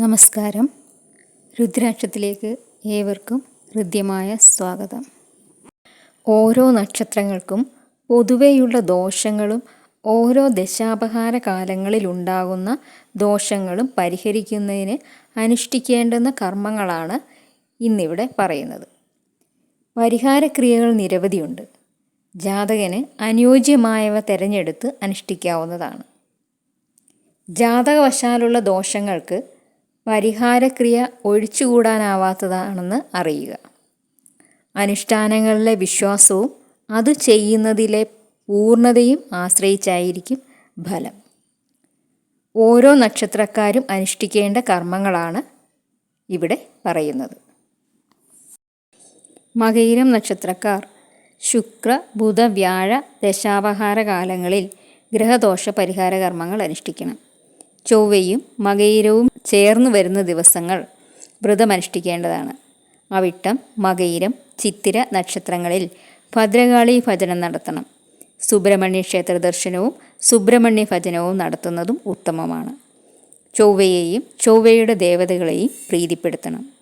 നമസ്കാരം. രുദ്രാക്ഷത്തിലേക്ക് ഏവർക്കും ഹൃദ്യമായ സ്വാഗതം. ഓരോ നക്ഷത്രങ്ങൾക്കും പൊതുവെയുള്ള ദോഷങ്ങളും ഓരോ ദശാപഹാര കാലങ്ങളിലുണ്ടാകുന്ന ദോഷങ്ങളും പരിഹരിക്കുന്നതിന് അനുഷ്ഠിക്കേണ്ടുന്ന കർമ്മങ്ങളാണ് ഇന്നിവിടെ പറയുന്നത്. പരിഹാരക്രിയകൾ നിരവധിയുണ്ട്. ജാതകന് അനുയോജ്യമായവ തിരഞ്ഞെടുത്ത് അനുഷ്ഠിക്കാവുന്നതാണ്. ജാതകവശാലുള്ള ദോഷങ്ങൾക്ക് പരിഹാരക്രിയ ഒഴിച്ചുകൂടാനാവാത്തതാണെന്ന് അറിയുക. അനുഷ്ഠാനങ്ങളിലെ വിശ്വാസവും അത് ചെയ്യുന്നതിലെ പൂർണതയും ആശ്രയിച്ചായിരിക്കും ഫലം. ഓരോ നക്ഷത്രക്കാരും അനുഷ്ഠിക്കേണ്ട കർമ്മങ്ങളാണ് ഇവിടെ പറയുന്നത്. മകയിരം നക്ഷത്രക്കാർ ശുക്ര ബുധ വ്യാഴ ദശാവഹാര കാലങ്ങളിൽ ഗ്രഹദോഷ പരിഹാര കർമ്മങ്ങൾ അനുഷ്ഠിക്കണം. ചൊവ്വയും മകയിരവും ചേർന്ന് വരുന്ന ദിവസങ്ങൾ വ്രതമനുഷ്ഠിക്കേണ്ടതാണ്. അവിട്ടം മകയിരം ചിത്തിര നക്ഷത്രങ്ങളിൽ ഭദ്രകാളി ഭജനം നടത്തണം. സുബ്രഹ്മണ്യ ക്ഷേത്ര ദർശനവും സുബ്രഹ്മണ്യ ഭജനവും നടത്തുന്നതും ഉത്തമമാണ്. ചൊവ്വയെയും ചൊവ്വയുടെ ദേവതകളെയും പ്രീതിപ്പെടുത്തണം.